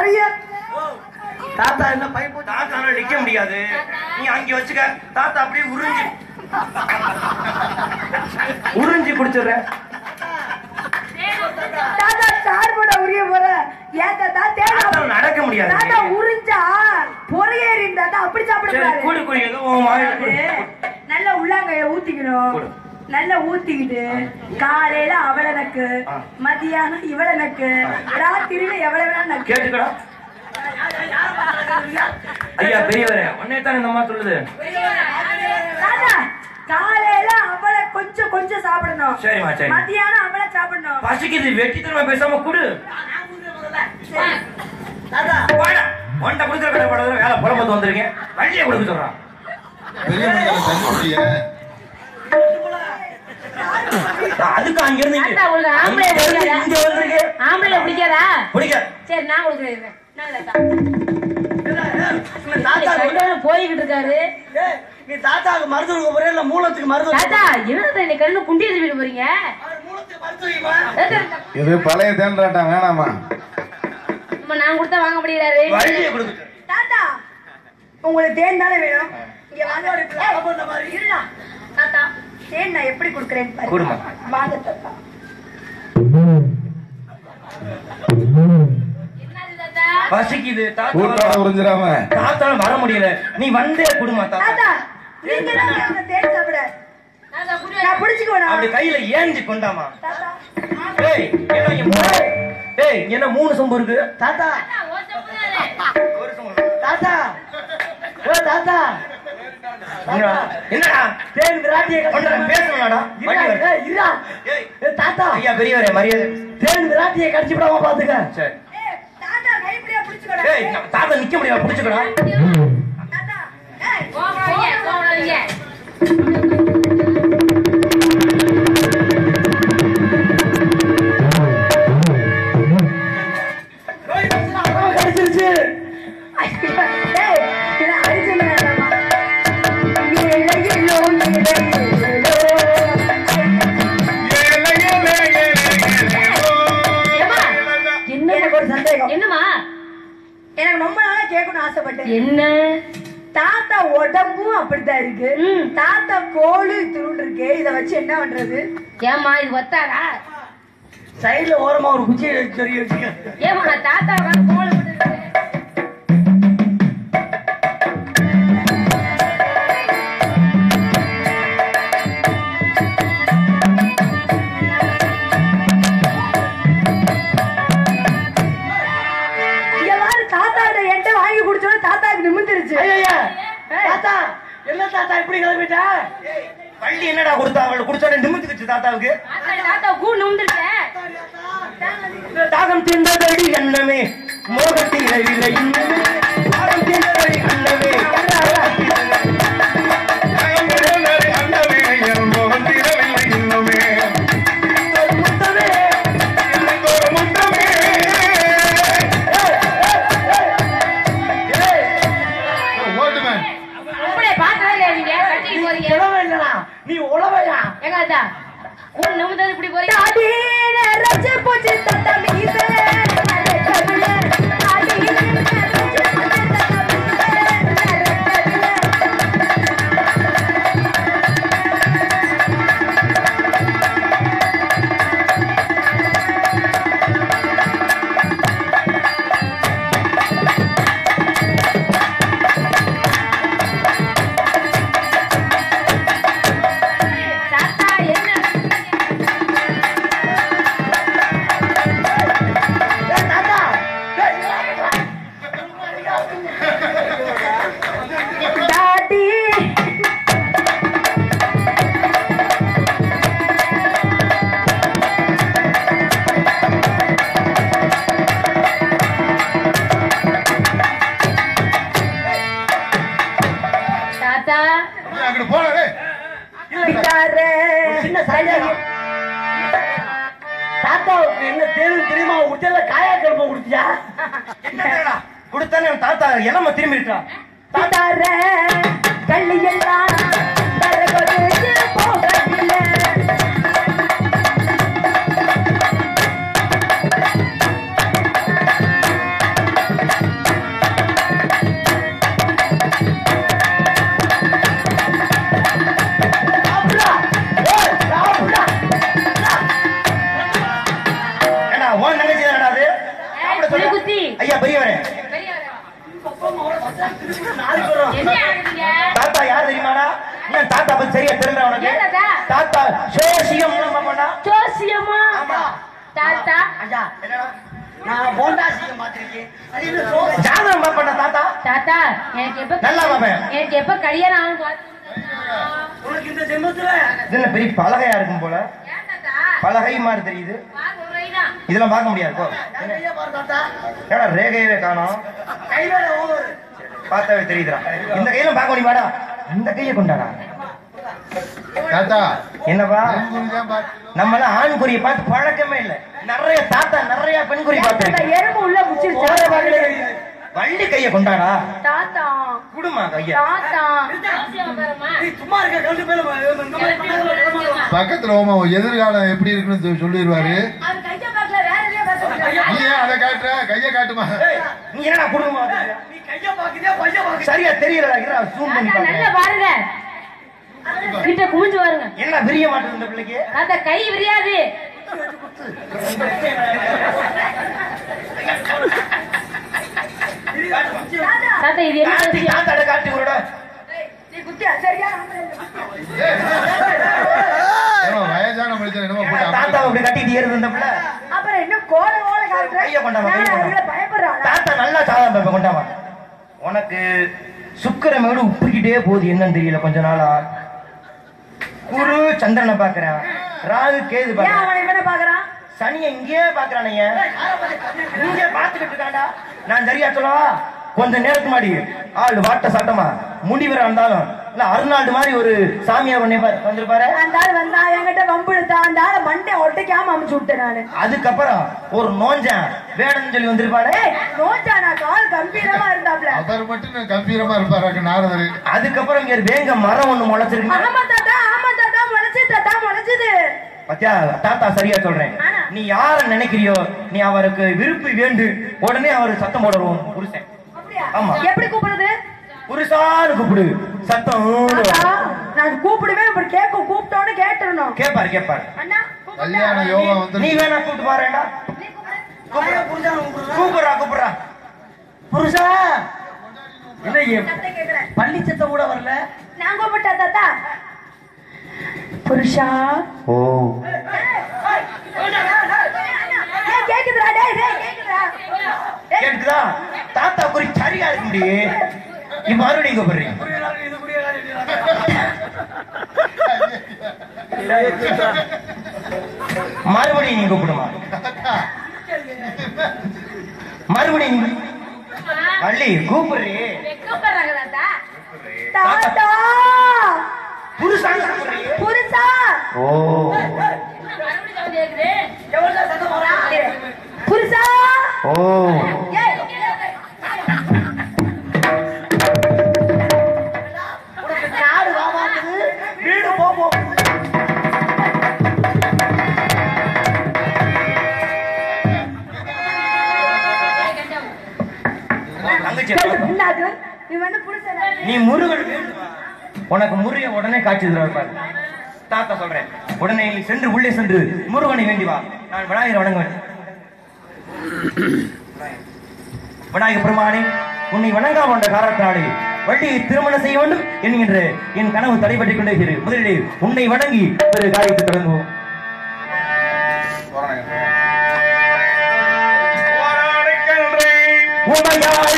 அறிய தாத்தா என்ன பைப்பு தாத்தால நிக்க முடியாது. நீ அங்க வச்சுக்க. தாத்தா அப்படியே உறிஞ்சி. உறிஞ்சி குடிச்சிடுற தாத்தா உரிய போற. ஏன் தாத்தா தாத்தால நடக்க முடியாது. தாத்தா உறிஞ்சா பொறையேறி தாத்தா அப்படி சாப்பிட குடி குடி. நல்லா உள்ளாங்கைய ஊத்திக்கணும். நல்லா ஊத்திக்கிட்டு காலையில அவளனக்கு ஆ. மதியானம் இவளனக்கு ராத்திரியில எவ்வளவு வேணா நக்கு கேட்டுக்கடா. ஐயா பெரியவரே உன்னை தான் இந்த அம்மா சொல்லுது? தாத்தா காலையில அவளை கொஞ்சம் கொஞ்சம் சாப்பிடணும். சரிம்மா, சரி. மதியானம் அவளை சாப்பிடணும். பசிக்குது வெட்டி தரமா பேசாம குடு. தாத்தா வாடா. உன்கிட்ட குடுக்குற கடை படத்துல வேலை புலம்பத்து வந்திருக்கேன். வண்டியை கொடுக்க சொல்றான். அதுக்கு அங்க இருந்து இங்க- ஆம்பளை பிடிக்காதா? வந்திருக்கு. ஆம்பளை பிடிக்காதா? பிடிக்க. சரி நான் கொடுக்குறேன் போய்கிட்டு இருக்காரு. நீ தாத்தாவுக்கு மருந்து கொடுக்க போறியா இல்ல மூலத்துக்கு மருந்து தாத்தா என்னது இன்னைக்கு கண்ணு குண்டி எழுதிட்டு போறீங்க? இது பழைய வேணாமா? அம்மா, நான் கொடுத்தா வாங்க முடியறாரு. தாத்தா உங்களுக்கு தேன் தானே வேணும்? இங்க வாங்க ஒரு பிள்ளை போட்ட மாதிரி. இருடா. தாத்தா. தேன் நான் எப்படி கொடுக்குறேன்னு பாரு. கொடுமா. வாங்க தாத்தா தாத்தா. பசிக்குது தாத்தா உறிஞ்சிடாம தாத்தால வர முடியல. நீ வந்தே குடுமா தாத்தா. தாத்தா நீங்க சாப்பிட? தாத்தா நான் பிடிச்சுக்குவேனா அப்படி கையில ஏந்தி கொண்டாமா? தாத்தா. ஏய் ஏய் என்ன மூணு சொம்பு இருக்கு? தாத்தா. தாத்தா, ஒரு சொம்பு தானே. ஒரு சொம்பு. இருக்கு. தாத்தா. ஏ தாத்தா. என்னடா? தேன் விராட்டியை பேசணும்டா இருடா, ஏய், இருடா. ஏய். ஏய், தாத்தா. ஐயா பெரியவரே மரியாதை. தேன் விராட்டியை கடிச்சு விடாம பாத்துக்க. சரி. ஏய், தாத்தா கைப்பிடியா பிடிச்சுக்கோடா. ஏய் நான் தாத்தா நிக்க முடியாது புடிச்சுக்கடா. தாத்தா. ஏய். அப்படித்தான் இருக்கு. தாத்தா கோழி துருண்டு இருக்கு. இத வச்சு என்ன பண்றது? ஏம்மா இது ஒத்தாடா சைடுல ஓரமா ஒரு வச்சு சொருகி வச்சுக்க. நான் தாத்தா உட்காந்து கோலம் போட்டுருக்கேன் இங்க பாரு தாத்தா என்கிட்ட வாங்கி குடிச்சோட தாத்தாக்கு நிமிந்துருச்சு தாத்தா. என்ன தாத்தா இப்படி கிளம்பிட்டா? வள்ளி என்னடா கொடுத்தா? அவள் குடிச்சோட நிமித்துக்குச்சு தாத்தாவுக்கு தாத்தா தாத்தா கூ நுந்துருக்கேன் தாகம் அண்ணமே மோகத்தில் இல்லை இன்னமே. தாகம் தீர்ந்ததடி தானே தாத்தா என்னம்மா திரும்பி இருக்கான் தாத்தார கள்ளி எல்லாம் ஐயா பெரியவரே. தாத்தா யார் தெரியுமாடா? இன்னும் தாத்தா பத்தி சரியா தெரியல உனக்கு? தாத்தா? சோசியம் ஜோசியமா? ஆமா. தாத்தா? ஐயா என்னடா? நான் போண்டாசியம் பார்த்திருக்கேன். அது என்ன சோறு ஜாதகம் பாப்பா தாத்தா? தாத்தா எனக்கு எப்ப நல்லா பாப்பேன். எனக்கு எப்ப கல்யாணம் ஆகும் உனக்கு இந்த ஜென்மத்துல? இதுல பெரிய பலகையா இருக்கும் போல. பலகை மாதிரி தெரியுது. இதெல்லாம் பார்க்க முடியாது என் ரேகையவே காணோம். கைவேல பார்த்தாவே தெரியுதுடா. இந்த கையில பார்க்க முடியுமாடா? இந்த கையை கொண்டாடா. தாத்தா என்னப்பா? பார்த்து நம்மளாம் ஆண் குறியை பார்த்து பழக்கமே இல்ல. நிறைய தாத்தா நிறைய பெண் குறி பார்த்து எறும்பு உள்ள முடிச்சிருச்சா வள்ளி கையை கொண்டாடா. தாத்தா. குடுமா கைய. தாத்தா. சும்மா இருக்க கண்டு பேர் இந்த மாதிரி பண்ணாத. பக்கத்துல ஓமா எதிர்காலம் எப்படி இருக்குன்னு சொல்லிடுவாரு அவர் கைய பார்க்கல வேற எதையோ பேசுறாங்க நீ ஏன் அதை காட்டுற கையை காட்டுமா? நீ என்னடா குடும்பமா நீ கையை பாக்குறியா பையன் பாக்குறியா? சரியா தெரியலடா இருடா ஜூம் பண்ணி தாத்தா நல்லா பாருங்க. பாருங்க கிட்ட குமிஞ்சு பாருங்க. என்ன விரிய மாட்டேங்குது இந்த பிள்ளைக்கு? தாத்தா கை விரியாது. தாத்தா தாத்தா இது என்ன? தாத்தாட காட்டி விடுடா. நீ குட்டியா சரியா ஏமா வயசான மனுஷன் என்னமோ போட்டு தாத்தா அப்படி கட்டிட்டு ஏறுது இந்த பிள்ளை அப்புறம் இன்னும் கோல கோல காட்டுற கையை கொண்டாமா, தாத்தா நல்லா சாதம் பேப்ப கொண்டாமா உனக்கு சுக்கிரமேடு உப்புக்கிட்டே போகுது என்னன்னு தெரியல கொஞ்ச நாளா. குரு சந்திரனை பாக்குறேன் ராகு கேது பாக்குறேன் சனிய இங்கேயே பாக்குறானே இங்கே பாத்துக்கிட்டு இருக்காண்டா நான் சரியா சொல்லவா? கொஞ்ச நேரத்துக்கு முன்னாடி ஆள் வாட்ட சட்டமா. முடிவரா இருந்தாலும் இல்ல மாதிரி ஒரு சாமியார் பண்ணி பாரு வந்திருப்பாரு. அந்த ஆள் வந்தா என்கிட்ட வம்புழுத்தா அந்த ஆளை மண்டை ஒட்டைக்காம அமுச்சு விட்டேன் நானு. அதுக்கப்புறம் ஒரு நோஞ்சன் வேடன்னு சொல்லி வந்திருப்பாரு. ஏய் நோஞ்சா நான் கால் கம்பீரமா இருந்தாப்ல. அவர் மட்டும் கம்பீரமா இருப்பாரு நாரதர். அதுக்கப்புறம் இங்க வேங்க மரம் ஒண்ணு முளைச்சிருக்கு ஆமா தாத்தா ஆமா தாத்தா முளைச்சது தாத்தா முளைச்சது. பத்தியா தாத்தா சரியா சொல்றேன். நீ யார நினைக்கிறியோ நீ அவருக்கு விருப்பி வேண்டு உடனே அவர் சத்தம் போடுவோம் புருஷன். அப்படியா? ஆமா. எப்படி கூப்பிடுறது? புருஷான்னு கூப்பிடு. சத்தம். நான் கூப்பிடுவேன் இப்படி கேட்க கூப்பிட்டோன்னு கேட்டுறணும் கேப்பாரு கேப்பாரு? கல்யாண யோகா நீ வந்து வேணா கூப்பிட்டு பாருடா நீ கூப்பிடுறா கூப்பிடுறா. புருஷா! என்ன. பள்ளி சத்தம் கூட வரல. நான் கூப்பிட்டா தாத்தா. புருஷா. ஓ. கேக்குதுடா டேய் டேய் கேக்குதுடா. டேய், கேக்குதா? தாத்தா குறி சரியா இருக்கு முடியே நீ மறுபடியும் கூப்பிடுறீங்க இது புரிய மறுபடியும் நீ கூப்பிடுமா மறுபடியும் அள்ளி கூப்பிடுறீ. கூப்பிடுறீ. புருஷா! ஓ. புருஷா! ஓ. நீ முருகன்? உனக்கு முருக உடனே காட்சி தருவார் தாத்தா சொல்றேன். உடனே நீ சென்று உள்ளே சென்று முருகனை வேண்டி வா. நான் விநாயகரை வணங்குவேன். விநாயக பெருமானே உன்னை வணங்காம என்ற காரணத்தினாலே வள்ளியை திருமணம் செய்ய வேண்டும் என்கின்ற என் கனவு தடைபட்டுக் கொண்டே இருக்கிறது முதலிலே உன்னை வணங்கி ஒரு காரியத்தை தொடங்குவோம். உமையாள்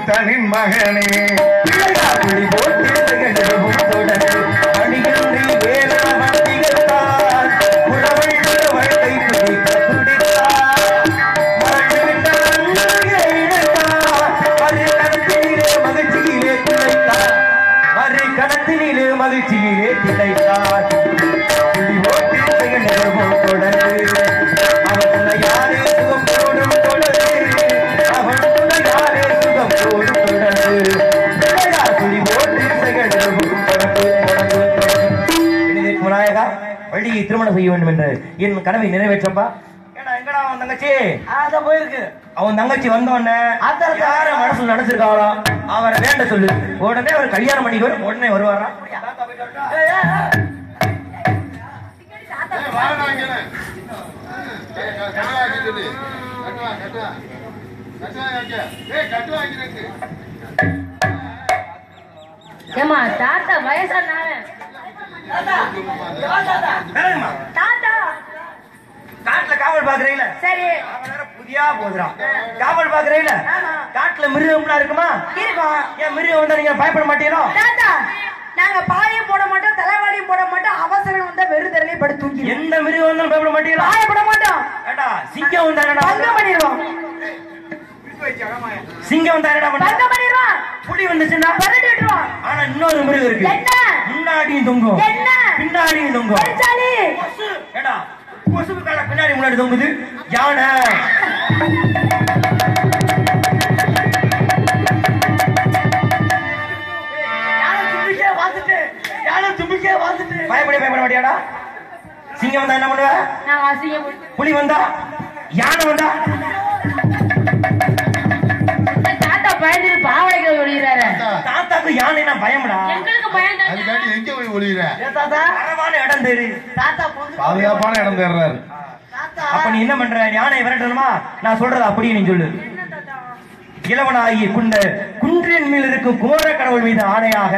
கூத்தனின் மகனே. பிள்ளையார் போட்டு கனவை நிறைவேற்றப்பா. ஏடா எங்கடா அவன் தங்கச்சி? அதான் போயிருக்கு. அவன் தங்கச்சி வந்த உடனே அதான் யார மனசுல நினைச்சிருக்காளோ அவரை வேண்ட சொல்லு. உடனே அவர் கல்யாணம் பண்ணிக்குவார் உடனே வருவாரா? ஏய், ஏய், ஏய். ஏய், வாடா இங்கன. ஏய், க- கட்டுவா இங்க சொல்லு. கட்டுவா, கட்டுவா. கட்டுவா இங்க. ஏய், கட்டுவா இங்க இருக்கு. ஏமா தாத்தா வயசானால தாத்தா, இங்க வா தாத்தா. வேணுமா தாத்தா காட்டுல காவல் பாக்குறீங்கள சரி. புதியா போதுறான் காவல் பாக்குறீங்கள. காட்டுல மிருகம்லாம் இருக்குமா? இருக்கும்? ஏன் மிருகம் வந்தா நீங்க பயப்பட மாட்டீங்களோ? நாங்க பாயும் போட மாட்டோம் தலைவாடியும் போட மாட்டோம் அவசரம் வந்தா வெறுதரலே படுத்து தூங்கிடுவோம். எந்த மிருகம் வந்தாலும் பயப்பட மாட்டீங்களா? பாய போட மாட்டோம். ஏடா சிங்கம் வந்தா என்னடா பங்கம் பண்ணிடுவோம். சிங்கம் வந்தா என்னடா பண்ண பங்கம் பண்ணிடுவோம். புலி வந்துச்சுன்னா? பரட்டி விட்டுருவோம். ஆனா இன்னொரு மிருகம் இருக்கு? முன்னாடியும் தொங்கும்? பின்னாடியும் தொங்கும். ஏடா கொசுக்கு கால பின்னாடி முன்னாடி தொங்குது. யானை. பயப்பட பயப்பட மாட்டியாடா. சிங்கம் வந்தா என்ன பண்ணுவ? புலி வந்தா? யானை வந்தா? தாத்தாக்கு யானைனா பயம்டா. எங்களுக்கு பயம் தாத்தா அதுக்காண்டி எங்க போய் ஒளியுற? ஏய், தாத்தா, தரமான இடம் தேடு. தாத்தா பொந்து- பாதுகாப்பான இடம் தேடுறாரு. தாத்தா, அப்ப நீ என்ன பண்ற? யானை விரட்டணுமா? நான் சொல்றது அப்படியே நீ சொல்லு. இளவனாகிய குண்ட குன்றின் மேல் இருக்கும் குமார கடவுள் மீது ஆணையாக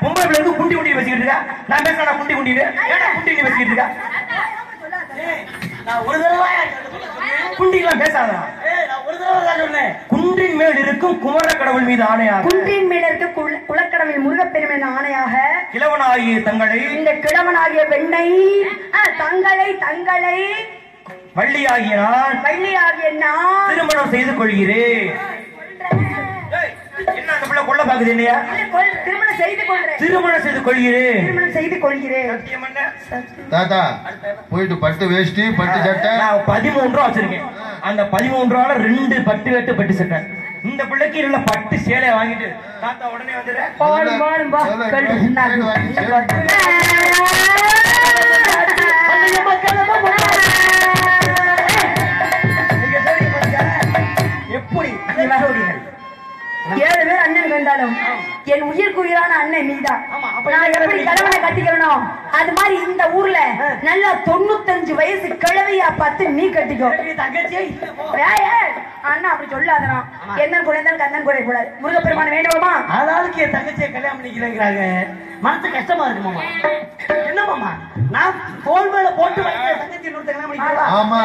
பொம்பளை பிள்ளை இருந்து குண்டி குண்டி வச்சுக்கிட்டு இருக்கா? நான் பேசுறா குண்டி குண்டி. ஏடா குண்டி நீ வச்சுக்கிட்டு இருக்கா? நான் ஒரு தடவை தான் சொன்னேன். குண்டி எல்லாம் பேசாதா. குன்றின் மேல் இருக்கும் குமார கடவுள் மீது ஆணையாக குன்றின் மேல இருக்க குல- குலக்கடவுள் முருகப்பெருமன் ஆணையாக இளவனாகிய தங்களை இந்த கிழவனாகிய பெண்ணை தங்களை தங்களை வள்ளியாகிய நான் வள்ளியாகிய நான் திருமணம் செய்து கொள்கிறேன் என்ன அந்த பிள்ளை கொல்ல பாக்குது கொல்- திருமணம் செய்து திருமணம் செய்து கொள்கிறேன் திருமணம் செய்து கொள்கிறேன்? தாத்தா போயிட்டு பட்டு வேஷ்டி பட்டு சட்டை நான் பதிமூன்று ரூபா வச்சிருக்கேன் அந்த பதிமூன்று ரூபால ரெண்டு பட்டு வெட்டு பட்டு சட்டை இந்த பிள்ளைக்கு நல்ல பட்டு சேலையை வாங்கிட்டு தாத்தா உடனே வந்துடுற பாலும் பாலும் பா சொல்ல, கழுத்து கேடு நாக்கு. வாங்கி சேலை இங்க சரி, பாருங்க. எப்படி. ஏழு பேர் அண்ணன் கண்டாலும் என் உயிருக்கு உயிரான அண்ணன் நீதான். நான் எப்படி கணவனை கட்டிக்கிறனோ அது மாதிரி இந்த ஊர்ல நல்லா தொண்ணூத்தஞ்சு வயசு கிழவியா பார்த்து நீ கட்டிக்கோ. அண்ணா அப்படி சொல்லாதனா என்னன் குறைந்தாலும் கண்ணன் குறை கூடாது முருகப்பெருமான வேண்டுமா ஆளாளுக்கு என் தங்கச்சியை கல்யாணம் பண்ணிக்கிறாங்க மனசு கஷ்டமா இருக்கு மாமா. என்ன மாமா? நான் தோல் மேல போட்டு வைக்கிற தங்கச்சி இன்னொருத்த கல்யாணம் பண்ணிக்கிறா ஆமா.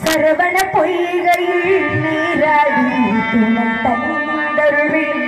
சரவண பொய்கையில் நீராடி துணை தந்தருவின்